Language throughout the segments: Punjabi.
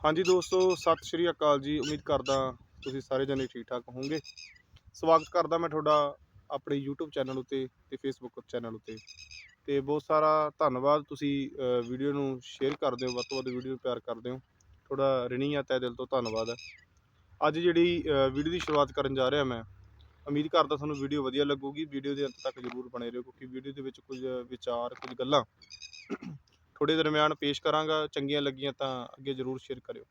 ਹਾਂਜੀ ਦੋਸਤੋ, ਸਤਿ ਸ਼੍ਰੀ ਅਕਾਲ ਜੀ। ਉਮੀਦ ਕਰਦਾ ਤੁਸੀਂ ਸਾਰੇ ਜਣੇ ਠੀਕ ਠਾਕ ਹੋਵੋਗੇ। ਸਵਾਗਤ ਕਰਦਾ ਮੈਂ ਤੁਹਾਡਾ ਆਪਣੇ YouTube ਚੈਨਲ ਉੱਤੇ ਤੇ Facebook ਚੈਨਲ ਉੱਤੇ। ਤੇ ਬਹੁਤ ਸਾਰਾ ਧੰਨਵਾਦ ਤੁਸੀਂ ਵੀਡੀਓ ਨੂੰ ਸ਼ੇਅਰ ਕਰਦੇ ਹੋ, ਵੱਧ ਤੋਂ ਵੱਧ ਵੀਡੀਓ ਨੂੰ ਪਿਆਰ ਕਰਦੇ ਹੋ। ਤੁਹਾਡਾ ਰਿਣੀ ਆ ਤਹਿ ਦਿਲ ਤੋਂ ਧੰਨਵਾਦ। ਹੈ ਅੱਜ ਜਿਹੜੀ ਵੀਡੀਓ ਦੀ ਸ਼ੁਰੂਆਤ ਕਰਨ ਜਾ ਰਿਹਾ ਮੈਂ, ਉਮੀਦ ਕਰਦਾ ਤੁਹਾਨੂੰ ਵੀਡੀਓ ਵਧੀਆ ਲੱਗੂਗੀ। ਵੀਡੀਓ ਦੇ ਅੰਤ ਤੱਕ ਜ਼ਰੂਰ ਬਣੇ ਰਹੋ, ਕਿਉਂਕਿ ਵੀਡੀਓ ਦੇ ਵਿੱਚ ਕੁਝ ਵਿਚਾਰ, ਕੁਝ ਗੱਲਾਂ ਤੁਹਾਡੇ ਦਰਮਿਆਨ ਪੇਸ਼ ਕਰਾਂਗਾ, ਚੰਗੀਆਂ ਲੱਗੀਆਂ ਤਾਂ ਅੱਗੇ ਜ਼ਰੂਰ ਸ਼ੇਅਰ ਕਰਿਓ।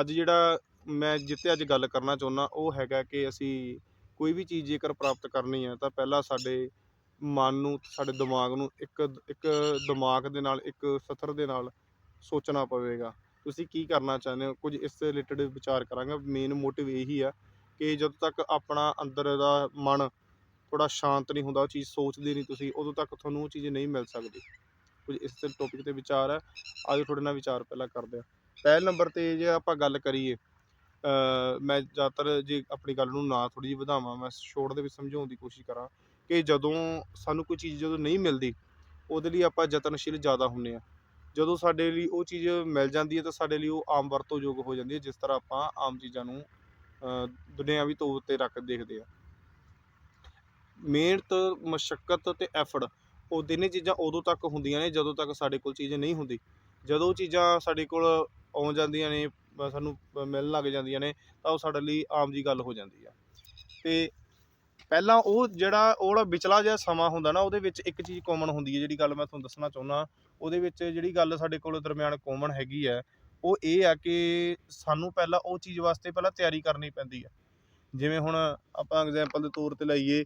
ਅੱਜ ਜਿਹੜਾ ਮੈਂ ਜਿੱਤੇ ਅੱਜ ਗੱਲ ਕਰਨਾ ਚਾਹੁੰਦਾ ਉਹ ਹੈਗਾ ਕਿ ਅਸੀਂ ਕੋਈ ਵੀ ਚੀਜ਼ ਜੇਕਰ ਪ੍ਰਾਪਤ ਕਰਨੀ ਹੈ, ਤਾਂ ਪਹਿਲਾਂ ਸਾਡੇ ਮਨ ਨੂੰ, ਸਾਡੇ ਦਿਮਾਗ ਨੂੰ ਇੱਕ ਇੱਕ ਦਿਮਾਗ ਦੇ ਨਾਲ, ਇੱਕ ਸਥਰ ਦੇ ਨਾਲ ਸੋਚਣਾ ਪਵੇਗਾ। ਤੁਸੀਂ ਕੀ ਕਰਨਾ ਚਾਹੁੰਦੇ ਹੋ? ਕੁਝ ਇਸ ਦੇ ਰਿਲੇਟਡ ਵਿਚਾਰ ਕਰਾਂਗਾ। ਮੇਨ ਮੋਟਿਵ ਇਹੀ ਆ ਕਿ ਜਦੋਂ ਤੱਕ ਆਪਣਾ ਅੰਦਰ ਦਾ ਮਨ ਥੋੜਾ ਸ਼ਾਂਤ ਨਹੀਂ ਹੁੰਦਾ, ਉਹ ਚੀਜ਼ ਸੋਚਦੇ ਨਹੀਂ ਤੁਸੀਂ, ਉਦੋਂ ਤੱਕ ਤੁਹਾਨੂੰ ਉਹ ਚੀਜ਼ ਨਹੀਂ ਮਿਲ ਸਕਦੀ। ਕੁਝ ਇਸ ਤੇ ਟੌਪਿਕ ਤੇ ਵਿਚਾਰ ਹੈ, ਅੱਜ ਤੁਹਾਡੇ ਨਾਲ ਵਿਚਾਰ ਪਹਿਲਾਂ ਕਰਦੇ ਹਾਂ। ਪਹਿਲ ਨੰਬਰ ਤੇ ਜੇ ਆਪਾਂ ਗੱਲ ਕਰੀਏ ਮੈਂ ਜ਼ਿਆਦਾਤਰ ਜੇ ਆਪਣੀ ਗੱਲ ਨੂੰ ਨਾ ਥੋੜੀ ਜਿਹੀ ਵਧਾਵਾਂ, ਮੈਂ ਸ਼ੋਰਟ ਦੇ ਵਿੱਚ ਸਮਝਾਉਣ ਦੀ ਕੋਸ਼ਿਸ਼ ਕਰਾਂ ਕਿ ਜਦੋਂ ਸਾਨੂੰ ਕੋਈ ਚੀਜ਼ ਜਦੋਂ ਨਹੀਂ ਮਿਲਦੀ, ਉਹਦੇ ਲਈ ਆਪਾਂ ਯਤਨਸ਼ੀਲ ਜ਼ਿਆਦਾ ਹੁੰਨੇ ਆ ਜਦੋਂ ਸਾਡੇ ਲਈ ਉਹ ਚੀਜ਼ ਮਿਲ ਜਾਂਦੀ ਹੈ ਤਾਂ ਸਾਡੇ ਲਈ ਉਹ ਆਮ ਵਰਤੋਂਯੋਗ ਹੋ ਜਾਂਦੀ ਹੈ, ਜਿਸ ਤਰ੍ਹਾਂ ਆਪਾਂ ਆਮ ਚੀਜ਼ਾਂ ਨੂੰ ਦੁਨਿਆਵੀ ਤੌਰ ਤੇ ਰੱਖ, ਦੇਖਦੇ ਆ ਮਿਹਨਤ, ਮਸ਼ੱਕਤ ਤੇ ਐਫਰਟ ਉਹ ਤਿੰਨੇ ਚੀਜ਼ਾਂ ਉਦੋਂ ਤੱਕ ਹੁੰਦੀਆਂ ਨੇ, ਜਦੋਂ ਤੱਕ ਸਾਡੇ ਕੋਲ ਚੀਜ਼ ਨਹੀਂ ਹੁੰਦੀ। ਜਦੋਂ ਉਹ ਚੀਜ਼ਾਂ ਸਾਡੇ ਕੋਲ ਆਉਂ ਜਾਂਦੀਆਂ ਨੇ ਸਾਨੂੰ ਮਿਲਣ ਲੱਗ ਜਾਂਦੀਆਂ ਨੇ, ਤਾਂ ਉਹ ਸਾਡੇ ਲਈ ਆਮ ਜੀ ਗੱਲ ਹੋ ਜਾਂਦੀ ਆ। ਤੇ ਪਹਿਲਾਂ ਉਹ ਜਿਹੜਾ ਉਹ ਵਿਚਲਾ ਜਿਹਾ ਸਮਾਂ ਹੁੰਦਾ ਨਾ, ਉਹਦੇ ਵਿੱਚ ਇੱਕ ਚੀਜ਼ ਕਾਮਨ ਹੁੰਦੀ ਹੈ, ਜਿਹੜੀ ਗੱਲ ਮੈਂ ਤੁਹਾਨੂੰ ਦੱਸਣਾ ਚਾਹੁੰਦਾ ਉਹਦੇ ਵਿੱਚ ਜਿਹੜੀ ਗੱਲ ਸਾਡੇ ਕੋਲ ਦਰਮਿਆਨ ਕਾਮਨ ਹੈਗੀ ਹੈ, ਉਹ ਇਹ ਆ ਕਿ ਸਾਨੂੰ ਪਹਿਲਾਂ ਉਹ ਚੀਜ਼ ਵਾਸਤੇ ਪਹਿਲਾਂ ਤਿਆਰੀ ਕਰਨੀ ਪੈਂਦੀ ਹੈ। ਜਿਵੇਂ ਹੁਣ ਆਪਾਂ ਐਗਜ਼ਾਮਪਲ ਦੇ ਤੌਰ ਤੇ ਲਈਏ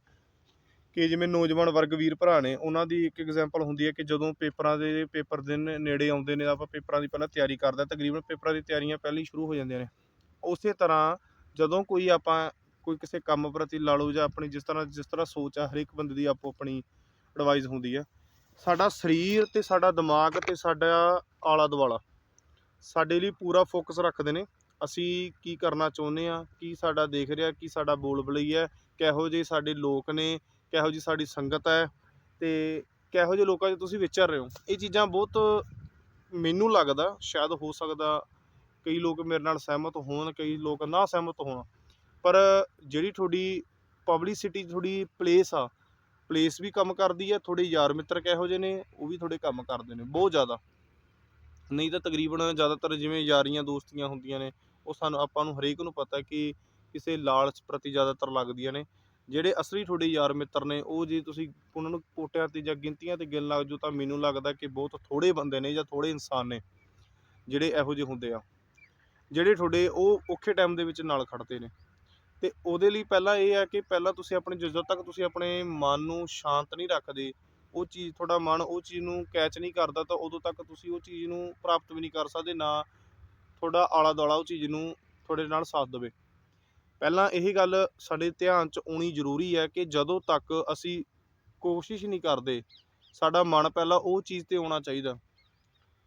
ਕਿ ਜਿਵੇਂ ਨੌਜਵਾਨ ਵਰਗ ਵੀਰ ਭਰਾ ਨੇ, ਉਹਨਾਂ ਦੀ ਇੱਕ ਐਗਜ਼ਾਮਪਲ ਹੁੰਦੀ ਹੈ ਕਿ ਜਦੋਂ ਪੇਪਰਾਂ ਦੇ, ਪੇਪਰ ਦਿਨ ਨੇੜੇ ਆਉਂਦੇ ਨੇ, ਆਪਾਂ ਪੇਪਰਾਂ ਦੀ ਪਹਿਲਾਂ ਤਿਆਰੀ ਕਰਦੇ ਤਕਰੀਬਨ ਪੇਪਰਾਂ ਦੀ ਤਿਆਰੀਆਂ ਪਹਿਲਾਂ ਹੀ ਸ਼ੁਰੂ ਹੋ ਜਾਂਦੀਆਂ ਨੇ। ਉਸੇ ਤਰ੍ਹਾਂ ਜਦੋਂ ਕੋਈ ਆਪਾਂ, ਕੋਈ ਕਿਸੇ ਕੰਮ ਪ੍ਰਤੀ ਲਾ ਲਓ ਜਾਂ ਆਪਣੀ ਜਿਸ ਤਰ੍ਹਾਂ ਜਿਸ ਤਰ੍ਹਾਂ ਸੋਚ ਆ, ਹਰੇਕ ਬੰਦੇ ਦੀ ਆਪੋ ਆਪਣੀ ਐਡਵਾਈਸ ਹੁੰਦੀ ਆ ਸਾਡਾ ਸਰੀਰ ਤੇ ਸਾਡਾ ਦਿਮਾਗ ਤੇ ਸਾਡਾ ਆਲਾ ਦੁਆਲਾ ਸਾਡੇ ਲਈ ਪੂਰਾ ਫੋਕਸ ਰੱਖਦੇ ਨੇ। ਅਸੀਂ ਕੀ ਕਰਨਾ ਚਾਹੁੰਦੇ ਆ ਕੀ ਸਾਡਾ ਦੇਖ ਰਿਹਾ, ਕੀ ਸਾਡਾ ਬੋਲ ਬਲਈ ਹੈ, ਕਿਹੋ ਜਿਹੇ ਸਾਡੇ ਲੋਕ ਨੇ ਕਿਹੋ ਜੀ ਸਾਡੀ ਸੰਗਤ ਹੈ ਤੇ ਕਿਹੋ ਜਿਹੇ ਲੋਕਾਂ 'ਚ ਤੁਸੀਂ ਵਿਚਰ ਰਹੇ ਹੋ? ਇਹ ਚੀਜ਼ਾਂ ਬਹੁਤ ਮੈਨੂੰ ਲੱਗਦਾ ਸ਼ਾਇਦ ਹੋ ਸਕਦਾ ਕਈ ਲੋਕ ਮੇਰੇ ਨਾਲ ਸਹਿਮਤ ਹੋਣ, ਕਈ ਲੋਕ ਨਾ ਸਹਿਮਤ ਹੋਣ। ਪਰ ਜਿਹੜੀ ਤੁਹਾਡੀ ਪਬਲਿਸਿਟੀ ਤੁਹਾਡੀ ਪਲੇਸ ਆ ਪਲੇਸ ਵੀ ਕੰਮ ਕਰਦੀ ਹੈ, ਤੁਹਾਡੇ ਯਾਰ ਮਿੱਤਰ ਕਿਹੋ ਜਿਹੇ ਨੇ, ਉਹ ਵੀ ਤੁਹਾਡੇ ਕੰਮ ਕਰਦੇ ਨੇ, ਬਹੁਤ ਜ਼ਿਆਦਾ। ਨਹੀਂ ਤਾਂ ਤਕਰੀਬਨ ਜ਼ਿਆਦਾਤਰ ਜਿਵੇਂ ਯਾਰੀਆਂ, ਦੋਸਤੀਆਂ ਹੁੰਦੀਆਂ ਨੇ, ਉਹ ਸਾਨੂੰ ਆਪਾਂ ਨੂੰ ਹਰੇਕ ਨੂੰ ਪਤਾ ਕਿ ਕਿਸੇ ਲਾਲਚ ਪ੍ਰਤੀ ਜ਼ਿਆਦਾਤਰ ਲੱਗਦੀਆਂ ਨੇ। ਜਿਹੜੇ ਅਸਲੀ ਤੁਹਾਡੇ ਯਾਰ ਮਿੱਤਰ ਨੇ, ਉਹ ਜੇ ਤੁਸੀਂ ਉਹਨਾਂ ਨੂੰ ਕੋਟਿਆਂ ਤੇ ਜਾਂ ਗਿਣਤੀਆਂ ਤੇ ਗਿਣ ਲੱਗ ਜਾਓ ਤਾਂ ਮੈਨੂੰ ਲੱਗਦਾ ਕਿ ਬਹੁਤ ਥੋੜੇ ਬੰਦੇ ਨੇ ਜਾਂ ਥੋੜੇ ਇਨਸਾਨ ਨੇ ਜਿਹੜੇ ਇਹੋ ਜਿਹੇ ਹੁੰਦੇ ਆ। ਜਿਹੜੇ ਤੁਹਾਡੇ ਉਹ ਔਖੇ ਟਾਈਮ ਦੇ ਵਿੱਚ ਨਾਲ ਖੜਦੇ ਨੇ। ਤੇ ਉਹਦੇ ਲਈ ਪਹਿਲਾਂ ਇਹ ਆ ਕਿ ਪਹਿਲਾਂ ਤੁਸੀਂ ਆਪਣੇ, ਜਦੋਂ ਤੱਕ ਤੁਸੀਂ ਆਪਣੇ ਮਨ ਨੂੰ ਸ਼ਾਂਤ ਨਹੀਂ ਰੱਖਦੇ, ਉਹ ਚੀਜ਼, ਤੁਹਾਡਾ ਮਨ ਉਹ ਚੀਜ਼ ਨੂੰ ਕੈਚ ਨਹੀਂ ਕਰਦਾ ਤਾਂ ਉਦੋਂ ਤੱਕ ਤੁਸੀਂ ਉਹ ਚੀਜ਼ ਨੂੰ ਪ੍ਰਾਪਤ ਵੀ ਨਹੀਂ ਕਰ ਸਕਦੇ, ਨਾ ਤੁਹਾਡਾ ਆਲਾ ਦੁਆਲਾ ਉਹ ਚੀਜ਼ ਨੂੰ ਤੁਹਾਡੇ ਨਾਲ ਸਾਥ ਦੇਵੇ। ਪਹਿਲਾਂ ਇਹ ਗੱਲ ਸਾਡੇ ਧਿਆਨ 'ਚ ਆਉਣੀ ਜ਼ਰੂਰੀ ਹੈ ਕਿ ਜਦੋਂ ਤੱਕ ਅਸੀਂ ਕੋਸ਼ਿਸ਼ ਨਹੀਂ ਕਰਦੇ, ਸਾਡਾ ਮਨ ਪਹਿਲਾਂ ਉਹ ਚੀਜ਼ ਤੇ ਆਉਣਾ ਚਾਹੀਦਾ।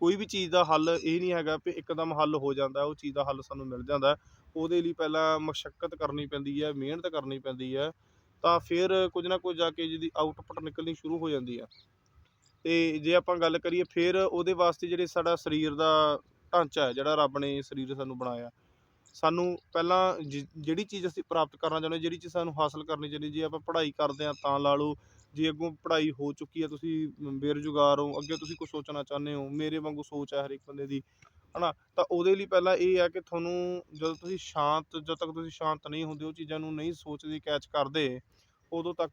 ਕੋਈ ਵੀ ਚੀਜ਼ ਦਾ ਹੱਲ ਇਹ ਨਹੀਂ ਹੈਗਾ ਕਿ ਇੱਕਦਮ ਹੱਲ ਹੋ ਜਾਂਦਾ, ਉਹ ਚੀਜ਼ ਦਾ ਹੱਲ ਸਾਨੂੰ ਮਿਲ ਜਾਂਦਾ। ਉਹਦੇ ਲਈ ਪਹਿਲਾਂ ਮਸ਼ੱਕਤ ਕਰਨੀ ਪੈਂਦੀ ਹੈ, ਮਿਹਨਤ ਕਰਨੀ ਪੈਂਦੀ ਹੈ, ਤਾਂ ਫਿਰ ਕੁਝ ਨਾ ਕੁਝ ਜਾ ਕੇ ਜਿਹਦੀ ਆਊਟਪੁੱਟ ਨਿਕਲਣੀ ਸ਼ੁਰੂ ਹੋ ਜਾਂਦੀ ਆ ਤੇ ਜੇ ਆਪਾਂ ਗੱਲ ਕਰੀਏ, ਫਿਰ ਉਹਦੇ ਵਾਸਤੇ ਜਿਹੜੇ ਸਾਡਾ ਸਰੀਰ ਦਾ ਢਾਂਚਾ ਹੈ, ਜਿਹੜਾ ਰੱਬ ਨੇ ਸਰੀਰ ਸਾਨੂੰ ਬਣਾਇਆ ਸਾਨੂੰ ਪਹਿਲਾਂ ਜਿ- ਜਿਹੜੀ ਚੀਜ਼ ਅਸੀਂ ਪ੍ਰਾਪਤ ਕਰਨਾ ਚਾਹੁੰਦੇ ਜਿਹੜੀ ਚੀਜ਼ ਸਾਨੂੰ ਹਾਸਲ ਕਰਨੀ ਚਾਹੀਦੀ ਜੇ ਆਪਾਂ ਪੜ੍ਹਾਈ ਕਰਦੇ ਹਾਂ ਤਾਂ ਲਾ ਲਓ, ਜੇ ਅੱਗੋਂ ਪੜ੍ਹਾਈ ਹੋ ਚੁੱਕੀ ਹੈ, ਤੁਸੀਂ ਬੇਰੁਜ਼ਗਾਰ ਹੋ, ਅੱਗੇ ਤੁਸੀਂ ਕੁਝ ਸੋਚਣਾ ਚਾਹੁੰਦੇ ਹੋ, ਮੇਰੇ ਵਾਂਗੂ ਸੋਚ ਹੈ ਹਰ ਇੱਕ ਬੰਦੇ ਦੀ, ਹਨਾ? ਤਾਂ ਉਹਦੇ ਲਈ ਪਹਿਲਾਂ ਇਹ ਹੈ ਕਿ ਤੁਹਾਨੂੰ ਜਦੋਂ ਤੁਸੀਂ ਸ਼ਾਂਤ, ਜਦੋਂ ਤੱਕ ਤੁਸੀਂ ਸ਼ਾਂਤ ਨਹੀਂ ਹੁੰਦੇ, ਉਹ ਚੀਜ਼ਾਂ ਨੂੰ ਨਹੀਂ ਸੋਚਦੇ, ਕੈਚ ਕਰਦੇ, ਉਦੋਂ ਤੱਕ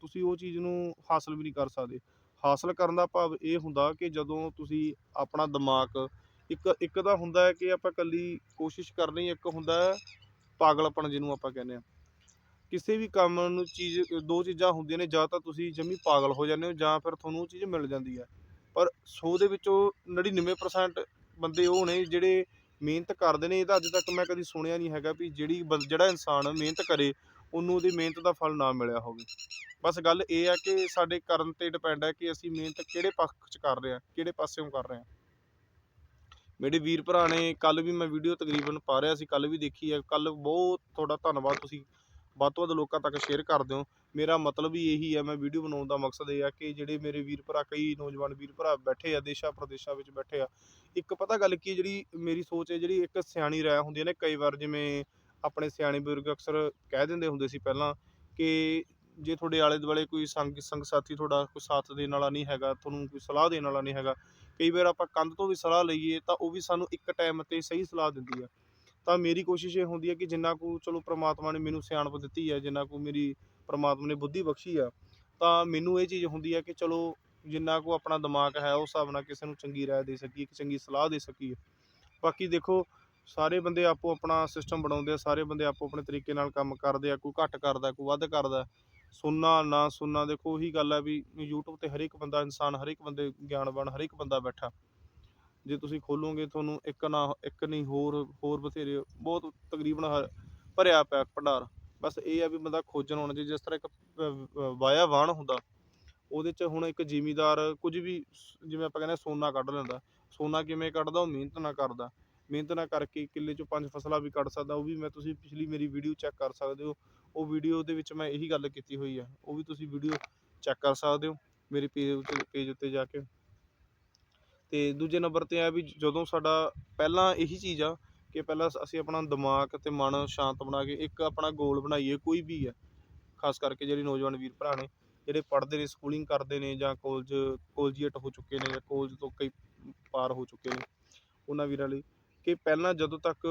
ਤੁਸੀਂ ਉਹ ਚੀਜ਼ ਨੂੰ ਹਾਸਲ ਵੀ ਨਹੀਂ ਕਰ ਸਕਦੇ। ਹਾਸਲ ਕਰਨ ਦਾ ਭਾਵ ਇਹ ਹੁੰਦਾ ਕਿ ਜਦੋਂ ਤੁਸੀਂ ਆਪਣਾ ਦਿਮਾਗ ਇੱਕ ਇੱਕ ਤਾਂ ਹੁੰਦਾ ਹੈ ਕਿ ਆਪਾਂ ਇਕੱਲੀ ਕੋਸ਼ਿਸ਼ ਕਰਨੀ, ਇੱਕ ਹੁੰਦਾ ਹੈ ਪਾਗਲਪਣ ਜਿਹਨੂੰ ਆਪਾਂ ਕਹਿੰਦੇ ਆ ਕਿਸੇ ਵੀ ਕੰਮ ਨੂੰ ਚੀਜ਼, ਦੋ ਚੀਜ਼ਾਂ ਹੁੰਦੀਆਂ ਨੇ, ਜਾਂ ਤਾਂ ਤੁਸੀਂ ਜਮੀ ਪਾਗਲ ਹੋ ਜਾਂਦੇ ਹੋ, ਜਾਂ ਫਿਰ ਤੁਹਾਨੂੰ ਉਹ ਚੀਜ਼ ਮਿਲ ਜਾਂਦੀ ਹੈ। ਪਰ 100 ਦੇ ਵਿੱਚੋਂ 99% ਬੰਦੇ ਉਹ ਨੇ ਜਿਹੜੇ ਮਿਹਨਤ ਕਰਦੇ ਨੇ, ਇਹ ਤਾਂ ਅੱਜ ਤੱਕ ਮੈਂ ਕਦੀ ਸੁਣਿਆ ਨਹੀਂ ਹੈਗਾ ਵੀ ਜਿਹੜੀ ਬੰ- ਜਿਹੜਾ ਇਨਸਾਨ ਮਿਹਨਤ ਕਰੇ, ਉਹਨੂੰ ਉਹਦੀ ਮਿਹਨਤ ਦਾ ਫਲ ਨਾ ਮਿਲਿਆ ਹੋਵੇ। ਬਸ ਗੱਲ ਇਹ ਹੈ ਕਿ ਸਾਡੇ ਕਰਨ ਤੇ ਡਿਪੈਂਡ ਹੈ ਕਿ ਅਸੀਂ ਮਿਹਨਤ ਕਿਹੜੇ ਪੱਖ 'ਚ ਕਰ ਰਹੇ ਹਾਂ, ਕਿਹੜੇ ਪਾਸਿਓਂ ਕਰ ਰਹੇ ਹਾਂ। ਮੇਰੇ ਵੀਰ ਭਰਾ ਨੇ ਕੱਲ ਵੀ ਮੈਂ ਵੀਡੀਓ ਤਕਰੀਬਨ ਪਾ ਰਿਹਾ ਸੀ ਕੱਲ ਵੀ ਦੇਖੀ ਹੈ ਕੱਲ ਬਹੁਤ ਤੁਹਾਡਾ ਧੰਨਵਾਦ ਤੁਸੀਂ ਵੱਧ ਤੋਂ ਵੱਧ ਲੋਕਾਂ ਤੱਕ ਸ਼ੇਅਰ ਕਰ ਦਿਓ ਮੇਰਾ ਮਤਲਬ ਹੀ ਇਹੀ ਹੈ ਮੈਂ ਵੀਡੀਓ ਬਣਾਉਣ ਦਾ ਮਕਸਦ ਇਹ ਆ ਕਿ ਜਿਹੜੇ ਮੇਰੇ ਵੀਰ ਭਰਾ, ਕਈ ਨੌਜਵਾਨ ਵੀਰ ਭਰਾ ਬੈਠੇ ਆ, ਦੇਸ਼ਾਂ ਪ੍ਰਦੇਸ਼ਾਂ ਵਿੱਚ ਬੈਠੇ ਆ। ਇੱਕ ਪਤਾ ਗੱਲ ਕੀ ਜਿਹੜੀ ਮੇਰੀ ਸੋਚ ਹੈ, ਜਿਹੜੀ ਇੱਕ ਸਿਆਣੀ ਰਾਇ ਹੁੰਦੀ ਹੈ ਨਾ, ਕਈ ਵਾਰ ਜਿਵੇਂ ਆਪਣੇ ਸਿਆਣੇ ਬਜ਼ੁਰਗ ਅਕਸਰ ਕਹਿ ਦਿੰਦੇ ਹੁੰਦੇ ਸੀ ਪਹਿਲਾਂ ਕਿ ਜੇ ਤੁਹਾਡੇ ਆਲੇ ਦੁਆਲੇ ਕੋਈ ਸੰਗ ਸੰਗ ਸਾਥੀ ਤੁਹਾਡਾ ਕੋਈ ਸਾਥ ਦੇਣ ਵਾਲਾ ਨਹੀਂ ਹੈਗਾ, ਤੁਹਾਨੂੰ ਕੋਈ ਸਲਾਹ ਦੇਣ ਵਾਲਾ ਨਹੀਂ ਹੈਗਾ, ਕਈ ਵਾਰ ਆਪਾਂ ਕੰਧ ਤੋਂ ਵੀ ਸਲਾਹ ਲਈਏ ਤਾਂ ਉਹ ਵੀ ਸਾਨੂੰ ਇੱਕ ਟਾਈਮ ਤੇ ਸਹੀ ਸਲਾਹ ਦਿੰਦੀ ਹੈ ਤਾਂ ਮੇਰੀ ਕੋਸ਼ਿਸ਼ ਇਹ ਹੁੰਦੀ ਹੈ ਕਿ ਜਿੰਨਾ ਕੁ ਚਲੋ ਪ੍ਰਮਾਤਮਾ ਨੇ ਮੈਨੂੰ ਸਿਆਣਪ ਦਿੱਤੀ ਹੈ ਜਿੰਨਾ ਕੁ ਮੇਰੀ ਪ੍ਰਮਾਤਮਾ ਨੇ ਬੁੱਧੀ ਬਖਸ਼ੀ ਆ, ਤਾਂ ਮੈਨੂੰ ਇਹ ਚੀਜ਼ ਹੁੰਦੀ ਹੈ ਕਿ ਚਲੋ ਜਿੰਨਾ ਕੁ ਆਪਣਾ ਦਿਮਾਗ ਹੈ ਉਸ ਹਿਸਾਬ ਨਾਲ ਕਿਸੇ ਨੂੰ ਚੰਗੀ ਰਾਏ ਦੇ ਸਕੀਏ, ਇੱਕ ਚੰਗੀ ਸਲਾਹ ਦੇ ਸਕੀਏ। ਬਾਕੀ ਦੇਖੋ, ਸਾਰੇ ਬੰਦੇ ਆਪੋ ਆਪਣਾ ਸਿਸਟਮ ਬਣਾਉਂਦੇ ਆ, ਸਾਰੇ ਬੰਦੇ ਆਪੋ ਆਪਣੇ ਤਰੀਕੇ ਨਾਲ ਕੰਮ ਕਰਦੇ ਆ, ਕੋਈ ਘੱਟ ਕਰਦਾ, ਕੋਈ ਵੱਧ ਕਰਦਾ ਸੁਣਨਾ ਨਾ ਸੁਣਨਾ ਦੇਖੋ ਉਹੀ ਗੱਲ ਹੈ ਵੀ YouTube ਤੇ ਹਰ ਇੱਕ ਬੰਦਾ ਇਨਸਾਨ ਹਰ ਇੱਕ ਬੰਦੇ ਗਿਆਨਵਾਨ ਹਰ ਇੱਕ ਬੰਦਾ ਬੈਠਾ। ਜੇ ਤੁਸੀਂ ਖੋਲੋਗੇ ਤੁਹਾਨੂੰ ਇੱਕ ਨਾ ਇੱਕ ਨਹੀਂ ਹੋਰ ਹੋਰ ਬਥੇਰੇ ਬਹੁਤ ਤਕਰੀਬਨ ਹਰ- ਭਰਿਆ ਪਿਆ ਭੰਡਾਰ। ਬਸ ਇਹ ਆ ਵੀ ਬੰਦਾ ਖੋਜਣ ਹੋਣਾ ਚਾਹੀਦਾ ਜਿਸ ਤਰ੍ਹਾਂ ਇੱਕ ਅ, ਵਾਇਆ ਵਾਹਣ ਹੁੰਦਾ ਉਹਦੇ 'ਚ ਹੁਣ ਇੱਕ ਜ਼ਿਮੀਦਾਰ ਕੁਝ ਵੀ ਜਿਵੇਂ ਆਪਾਂ ਕਹਿੰਦੇ ਆ ਸੋਨਾ ਕੱਢ ਲੈਂਦਾ। ਸੋਨਾ ਕਿਵੇਂ ਕੱਢਦਾ? ਉਹ ਮਿਹਨਤ ਨਾਲ ਕਰਦਾ। ਮਿਹਨਤ ਨਾ ਕਰਕੇ ਕਿੱਲੇ 'ਚੋਂ ਪੰਜ ਫਸਲਾਂ ਵੀ ਕੱਢ ਸਕਦਾ, ਉਹ ਵੀ ਮੈਂ ਤੁਸੀਂ ਪਿਛਲੀ ਮੇਰੀ ਵੀਡੀਓ ਚੈੱਕ ਕਰ ਸਕਦੇ ਹੋ। ਉਹ ਵੀਡੀਓ ਦੇ ਵਿੱਚ ਮੈਂ ਇਹੀ ਗੱਲ ਕੀਤੀ ਹੋਈ ਆ, ਉਹ ਵੀ ਤੁਸੀਂ ਵੀਡੀਓ ਚੈੱਕ ਕਰ ਸਕਦੇ ਹੋ ਮੇਰੇ ਪੇਜ ਉੱਤੇ ਪੇਜ ਉੱਤੇ ਜਾ ਕੇ। ਤੇ ਦੂਜੇ ਨੰਬਰ ਤੇ ਆ ਵੀ ਜਦੋਂ ਸਾਡਾ ਪਹਿਲਾਂ ਇਹੀ ਚੀਜ਼ ਆ ਕਿ ਪਹਿਲਾਂ ਅਸੀਂ ਆਪਣਾ ਦਿਮਾਗ ਤੇ ਮਨ ਸ਼ਾਂਤ ਬਣਾ ਕੇ ਇੱਕ ਆਪਣਾ ਗੋਲ ਬਣਾਈਏ, ਕੋਈ ਵੀ ਹੈ ਖਾਸ ਕਰਕੇ ਜਿਹੜੇ ਨੌਜਵਾਨ ਵੀਰ ਭਰਾ ਨੇ, ਜਿਹੜੇ ਪੜ੍ਹਦੇ ਨੇ ਸਕੂਲਿੰਗ ਕਰਦੇ ਨੇ ਜਾਂ ਕਾਲਜ ਕਾਲਜੀਏਟ ਹੋ ਚੁੱਕੇ ਨੇ ਜਾਂ ਕਾਲਜ ਤੋਂ ਕਈ ਪਾਰ ਹੋ ਚੁੱਕੇ ਨੇ, ਉਹਨਾਂ ਵੀਰਾਂ ਲਈ। ਕਿ ਪਹਿਲਾਂ ਜਦੋਂ ਤੱਕ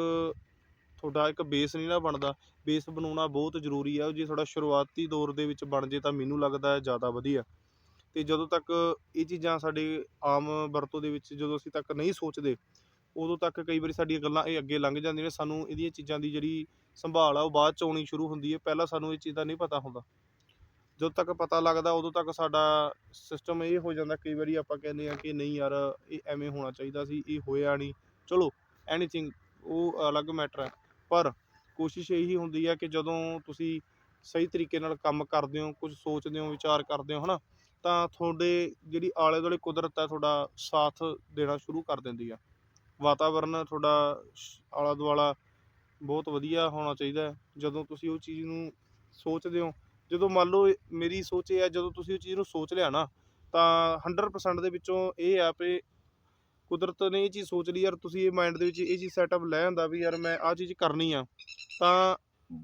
ਤੁਹਾਡਾ ਇੱਕ ਬੇਸ ਨਹੀਂ ਨਾ ਬਣਦਾ ਬੇਸ ਬਣਾਉਣਾ ਬਹੁਤ ਜ਼ਰੂਰੀ ਆ, ਜੇ ਤੁਹਾਡਾ ਸ਼ੁਰੂਆਤੀ ਦੌਰ ਦੇ ਵਿੱਚ ਬਣ ਜੇ ਤਾਂ ਮੈਨੂੰ ਲੱਗਦਾ ਹੈ ਜ਼ਿਆਦਾ ਵਧੀਆ। ਅਤੇ ਜਦੋਂ ਤੱਕ ਇਹ ਚੀਜ਼ਾਂ ਸਾਡੇ ਆਮ ਵਰਤੋਂ ਦੇ ਵਿੱਚ ਜਦੋਂ ਅਸੀਂ ਤੱਕ ਨਹੀਂ ਸੋਚਦੇ, ਉਦੋਂ ਤੱਕ ਕਈ ਵਾਰੀ ਸਾਡੀਆਂ ਗੱਲਾਂ ਇਹ ਅੱਗੇ ਲੰਘ ਜਾਂਦੀਆਂ ਨੇ, ਸਾਨੂੰ ਇਹਦੀਆਂ ਚੀਜ਼ਾਂ ਦੀ ਜਿਹੜੀ ਸੰਭਾਲ ਆ ਉਹ ਬਾਅਦ ਚ ਆਉਣੀ ਸ਼ੁਰੂ ਹੁੰਦੀ ਹੈ, ਪਹਿਲਾਂ ਸਾਨੂੰ ਇਹ ਚੀਜ਼ ਦਾ ਨਹੀਂ ਪਤਾ ਹੁੰਦਾ। ਜਦੋਂ ਤੱਕ ਪਤਾ ਲੱਗਦਾ, ਉਦੋਂ ਤੱਕ ਸਾਡਾ ਸਿਸਟਮ ਇਹ ਹੋ ਜਾਂਦਾ, ਕਈ ਵਾਰੀ ਆਪਾਂ ਕਹਿੰਦੇ ਆ ਕਿ ਨਹੀਂ ਯਾਰ, ਇਹ ਐਵੇਂ ਹੋਣਾ ਚਾਹੀਦਾ ਸੀ, ਇਹ ਹੋਇਆ ਨਹੀਂ, ਚਲੋ ਐਨੀਥਿੰਗ ਉਹ ਅਲੱਗ ਮੈਟਰ ਹੈ। ਪਰ ਕੋਸ਼ਿਸ਼ ਇਹੀ ਹੁੰਦੀ ਹੈ ਕਿ ਜਦੋਂ ਤੁਸੀਂ ਸਹੀ ਤਰੀਕੇ ਨਾਲ ਕੰਮ ਕਰਦੇ ਹੋ, ਕੁਝ ਸੋਚਦੇ ਹੋ, ਵਿਚਾਰ ਕਰਦੇ ਹੋ, ਹਨਾ, ਤਾਂ ਤੁਹਾਡੇ ਜਿਹੜੀ ਆਲੇ ਦੁਆਲੇ ਕੁਦਰਤ ਹੈ, ਤੁਹਾਡਾ ਸਾਥ ਦੇਣਾ ਸ਼ੁਰੂ ਕਰ ਦਿੰਦੀ ਆ। ਵਾਤਾਵਰਨ ਤੁਹਾਡਾ ਆਲਾ ਦੁਆਲਾ ਬਹੁਤ ਵਧੀਆ ਹੋਣਾ ਚਾਹੀਦਾ ਹੈ। ਜਦੋਂ ਤੁਸੀਂ ਉਹ ਚੀਜ਼ ਨੂੰ ਸੋਚਦੇ ਹੋ, ਜਦੋਂ ਮੰਨ ਲਓ ਮੇਰੀ ਸੋਚ ਇਹ ਹੈ, ਜਦੋਂ ਤੁਸੀਂ ਉਹ ਚੀਜ਼ ਨੂੰ ਸੋਚ ਲਿਆ ਨਾ, ਤਾਂ 100% ਦੇ ਵਿੱਚੋਂ ਇਹ ਆ ਵੀ ਕੁਦਰਤ ਨੇ ਇਹ ਚੀਜ਼ ਸੋਚ ਲਈ, ਯਾਰ ਤੁਸੀਂ ਇਹ ਮਾਈਂਡ ਦੇ ਵਿੱਚ ਇਹ ਚੀਜ਼ ਸੈਟਅਪ ਲੈ ਆਂਦਾ ਵੀ ਯਾਰ ਮੈਂ ਆਹ ਚੀਜ਼ ਕਰਨੀ ਆ। ਤਾਂ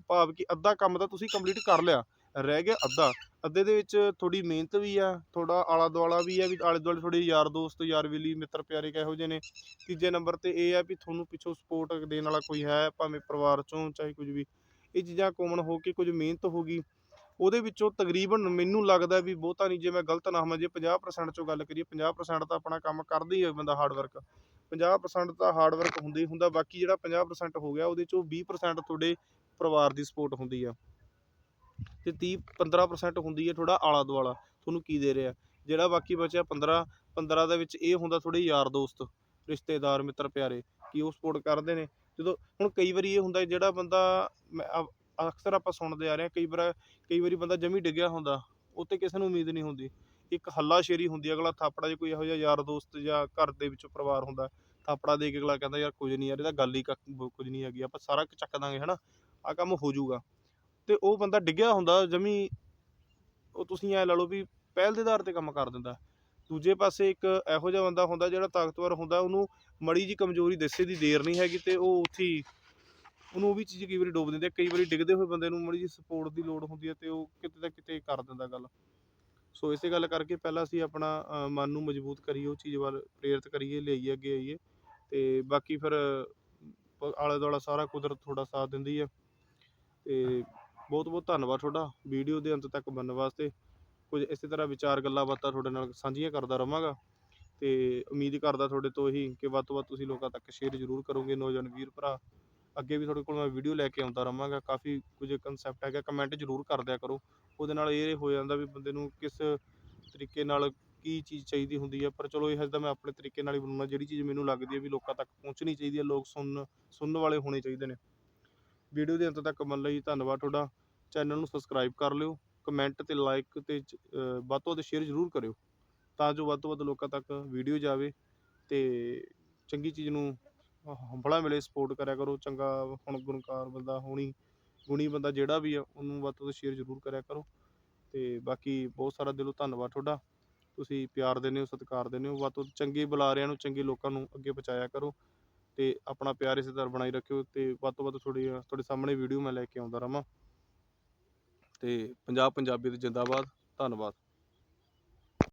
ਭਾਵ ਕਿ ਅੱਧਾ ਕੰਮ ਤਾਂ ਤੁਸੀਂ ਕੰਪਲੀਟ ਕਰ ਲਿਆ, ਰਹਿ ਗਿਆ ਅੱਧਾ। ਅੱਧੇ ਦੇ ਵਿੱਚ ਥੋੜੀ ਮਿਹਨਤ ਵੀ ਆ ਥੋੜਾ ਆਲਾ ਦੁਆਲਾ ਵੀ ਆ, ਵੀ ਆਲੇ ਦੁਆਲੇ ਥੋੜੇ ਯਾਰ ਦੋਸਤ, ਯਾਰ ਵਿਲੀ ਮਿੱਤਰ ਪਿਆਰੇ ਕਿਹੋ ਜਿਹੇ ਨੇ। ਤੀਜੇ ਨੰਬਰ ਤੇ ਇਹ ਆ ਵੀ ਤੁਹਾਨੂੰ ਪਿੱਛੋਂ ਸਪੋਰਟ ਦੇਣ ਵਾਲਾ ਕੋਈ ਹੈ, ਭਾਵੇਂ ਪਰਿਵਾਰ ਚੋਂ ਚਾਹੇ ਕੁਝ ਵੀ। ਇਹ ਚੀਜ਼ਾਂ ਕਾਮਨ ਹੋ ਕੇ ਕੁਝ ਮਿਹਨਤ ਹੋਗੀ ਉਹਦੇ ਵਿੱਚੋਂ ਤਕਰੀਬਨ ਮੈਨੂੰ ਲੱਗਦਾ ਵੀ ਬਹੁਤਾ ਨਹੀਂ, ਜੇ ਮੈਂ ਗਲਤ ਨਾ ਹਾਂ ਜੇ 50% ਚੋਂ ਗੱਲ ਕਰੀਏ 50% ਤਾਂ ਆਪਣਾ ਕੰਮ ਕਰਦਾ ਹੀ ਹੈ ਬੰਦਾ ਹਾਰਡ ਵਰਕ 50% ਤਾਂ ਹਾਰਡ ਵਰਕ ਹੁੰਦਾ ਹੀ ਹੁੰਦਾ, ਬਾਕੀ ਜਿਹੜਾ 50% ਹੋ ਗਿਆ, ਉਹਦੇ ਚੋਂ 20% ਤੁਹਾਡੇ ਪਰਿਵਾਰ ਦੀ ਸਪੋਰਟ ਹੁੰਦੀ ਆ। ਤੇ 30 15% ਹੁੰਦੀ ਹੈ ਥੋੜਾ ਆਲਾ ਦੁਆਲਾ ਤੁਹਾਨੂੰ ਕੀ ਦੇ ਰਿਹਾ? ਜਿਹੜਾ ਬਾਕੀ ਬਚਿਆ 15 15 ਦੇ ਵਿੱਚ ਇਹ ਹੁੰਦਾ ਥੋੜੇ ਯਾਰ ਦੋਸਤ, ਰਿਸ਼ਤੇਦਾਰ ਮਿੱਤਰ ਪਿਆਰੇ ਕਿ ਉਹ ਸਪੋਰਟ ਕਰਦੇ ਨੇ। ਜਦੋਂ ਹੁਣ ਕਈ ਵਾਰੀ ਇਹ ਹੁੰਦਾ ਜਿਹੜਾ ਬੰਦਾ ਮੈਂ ਅਕਸਰ ਆਪਾਂ ਸੁਣਦੇ ਆ ਰਹੇ ਹਾਂ, ਕਈ ਵਾਰ, ਕਈ ਵਾਰੀ ਬੰਦਾ ਜਮੀ ਡਿੱਗਿਆ ਹੁੰਦਾ ਉੱਤੇ ਕਿਸੇ ਨੂੰ ਉਮੀਦ ਨਹੀਂ ਹੁੰਦੀ। ਇੱਕ ਹੱਲਾ ਸ਼ੇਰੀ ਹੁੰਦੀ ਅਗਲਾ ਥਾਪੜਾ ਜੇ ਕੋਈ ਇਹੋ ਜਿਹਾ ਯਾਰ ਦੋਸਤ ਜਾਂ ਘਰ ਦੇ ਵਿੱਚੋਂ ਪਰਿਵਾਰ ਹੁੰਦਾ, ਥਾਪੜਾ ਦੇ ਕੇ ਅਗਲਾ ਕਹਿੰਦਾ, ਯਾਰ ਕੁਝ ਨਹੀਂ ਯਾਰ, ਇਹਦਾ ਗੱਲ ਹੀ ਕੱਖ- ਬ- ਕੁਝ ਨਹੀਂ ਹੈਗੀ, ਆਪਾਂ ਸਾਰਾ ਕੁ ਚੱਕ ਦਾਂਗੇ, ਹਨਾ ਆ ਕੰਮ ਹੋ ਜਾਊਗਾ। ਤੇ ਉਹ ਬੰਦਾ ਡਿੱਗਿਆ ਹੁੰਦਾ, ਜਮੀ ਉਹ ਤੁਸੀਂ ਐ ਲਾ ਲਓ ਵੀ ਪਹਿਲ ਦੇ ਆਧਾਰ ਤੇ ਕੰਮ ਕਰ ਦਿੰਦਾ। ਦੂਜੇ ਪਾਸੇ ਇੱਕ ਇਹੋ ਜਿਹਾ ਬੰਦਾ ਹੁੰਦਾ ਜਿਹੜਾ ਤਾਕਤਵਰ ਹੁੰਦਾ, ਉਹਨੂੰ ਮੜੀ ਜੀ ਕਮਜ਼ੋਰੀ, ਦੱਸੇ ਦੀ ਦੇਰ ਨਹੀਂ ਹੈਗੀ ਤੇ ਉਹ ਉੱਥੇ ਉਹਨੂੰ ਉਹ ਵੀ ਚੀਜ਼ ਕਈ ਵਾਰੀ ਡੋਬ ਦਿੰਦੇ ਆ। ਕਈ ਵਾਰੀ ਡਿੱਗਦੇ ਹੋਏ ਬੰਦੇ ਨੂੰ ਮੜੀ ਜੀ ਸਪੋਰਟ ਦੀ ਲੋੜ ਹੁੰਦੀ ਹੈ ਤੇ ਉਹ ਕਿਤੇ ਨਾ ਕਿਤੇ ਕਰ ਦਿੰਦਾ ਗੱਲ। ਸੋ ਇਸੇ ਗੱਲ ਕਰਕੇ ਪਹਿਲਾਂ ਅਸੀਂ ਆਪਣਾ ਅ, ਮਨ ਨੂੰ ਮਜ਼ਬੂਤ ਕਰੀਏ ਉਹ ਚੀਜ਼ ਵੱਲ ਪ੍ਰੇਰਿਤ ਕਰੀਏ ਲਿਆਈਏ ਅੱਗੇ ਆਈਏ। ਤੇ ਬਾਕੀ ਫਿਰ ਪ- ਆਲੇ ਦੁਆਲਾ ਸਾਰਾ ਕੁਦਰਤ ਤੁਹਾਡਾ ਸਾਥ ਦਿੰਦੀ ਹੈ ਤੇ ਬਹੁਤ ਬਹੁਤ ਧੰਨਵਾਦ ਤੁਹਾਡਾ। ਵੀਡੀਓ ਦੇ ਅੰਤ ਤੱਕ ਬਣਨ ਵਾਸਤੇ। ਕੁਝ ਇਸੇ ਤਰ੍ਹਾਂ ਵਿਚਾਰ ਗੱਲਾਂ ਬਾਤਾਂ ਤੁਹਾਡੇ ਨਾਲ ਸਾਂਝੀਆਂ ਕਰਦਾ ਰਹਾਂਗਾ ਤੇ ਉਮੀਦ ਕਰਦਾ ਤੁਹਾਡੇ ਤੋਂ ਇਹੀ ਕਿ ਵੱਧ ਤੋਂ ਵੱਧ ਤੁਸੀਂ ਲੋਕਾਂ ਤੱਕ ਸ਼ੇਅਰ ਜ਼ਰੂਰ ਕਰੋਗੇ ਨੌਜਵਾਨ ਵੀਰ ਭਰਾ। ਅੱਗੇ ਵੀ ਤੁਹਾਡੇ ਕੋਲ ਮੈਂ ਵੀਡੀਓ ਲੈ ਕੇ ਆਉਂਦਾ ਰਹਾਂਗਾ, ਕਾਫੀ ਕੁਝ ਕਨਸੈਪਟ ਹੈਗਾ ਕਮੈਂਟ ਜ਼ਰੂਰ ਕਰ ਦਿਆ ਕਰੋ। ਉਹਦੇ ਨਾਲ ਇਹ ਹੋ ਜਾਂਦਾ ਵੀ ਬੰਦੇ ਨੂੰ ਕਿਸ ਤਰੀਕੇ ਨਾਲ ਕੀ ਚੀਜ਼ ਚਾਹੀਦੀ ਹੁੰਦੀ ਹੈ ਪਰ ਚਲੋ ਇਹ ਹਜੇ ਮੈਂ ਆਪਣੇ ਤਰੀਕੇ ਨਾਲ ਹੀ ਬਣਾਉਣਾ, ਜਿਹੜੀ ਚੀਜ਼ ਮੈਨੂੰ ਲੱਗਦੀ ਹੈ ਵੀ ਲੋਕਾਂ ਤੱਕ ਪਹੁੰਚਣੀ ਚਾਹੀਦੀ ਹੈ ਲੋਕ ਸੁਣਨ ਸੁਣਨ ਵਾਲੇ ਹੋਣੇ ਚਾਹੀਦੇ ਨੇ। ਵੀਡੀਓ ਦੇ ਅੰਤ ਤੱਕ ਮੰਨ ਲਈ ਧੰਨਵਾਦ ਤੁਹਾਡਾ। ਚੈਨਲ ਨੂੰ ਸਬਸਕ੍ਰਾਈਬ ਕਰ ਲਿਓ ਕਮੈਂਟ ਤੇ ਲਾਈਕ ਤੇ ਵੱਧ ਤੋਂ ਵੱਧ ਸ਼ੇਅਰ ਜ਼ਰੂਰ ਕਰਿਓ, ਤਾਂ ਜੋ ਵੱਧ ਤੋਂ ਵੱਧ ਲੋਕਾਂ ਤੱਕ ਵੀਡੀਓ ਜਾਵੇ ਤੇ ਚੰਗੀ ਚੀਜ਼ ਨੂੰ ਹੰਭਲਾ ਮਿਲੇ ਸਪੋਰਟ ਕਰਿਆ ਕਰੋ, ਚੰਗਾ ਹੁਣ ਗੁਣਕਾਰ ਬੰਦਾ ਹੋਣੀ, ਗੁਣੀ ਬੰਦਾ ਜਿਹੜਾ ਵੀ ਆ, ਉਹਨੂੰ ਵੱਧ ਤੋਂ ਵੱਧ ਸ਼ੇਅਰ ਜ਼ਰੂਰ ਕਰਿਆ ਕਰੋ। ਤੇ ਬਾਕੀ ਬਹੁਤ ਸਾਰਾ ਦਿਲੋਂ ਧੰਨਵਾਦ ਤੁਹਾਡਾ। ਤੁਸੀਂ ਪਿਆਰ ਦਿੰਦੇ ਹੋ, ਸਤਿਕਾਰ ਦਿੰਦੇ ਹੋ, ਵੱਧ ਤੋਂ ਚੰਗੇ ਬੁਲਾਰਿਆਂ ਨੂੰ, ਚੰਗੇ ਲੋਕਾਂ ਨੂੰ ਅੱਗੇ ਪਹੁੰਚਾਇਆ ਕਰੋ। ਤੇ ਆਪਣਾ ਪਿਆਰ ਇਸੇ ਤਰ੍ਹਾਂ ਬਣਾਈ ਰੱਖਿਓ ਤੇ ਵੱਧ ਤੋਂ ਵੱਧ ਤੁਹਾਡੀ, ਤੁਹਾਡੇ ਸਾਹਮਣੇ ਵੀਡੀਓ ਮੈਂ ਲੈ ਕੇ ਆਉਂਦਾ ਰਵਾਂ ਤੇ ਪੰਜਾਬ ਪੰਜਾਬੀ ਤੇ ਜਿੰਦਾਬਾਦ, ਧੰਨਵਾਦ।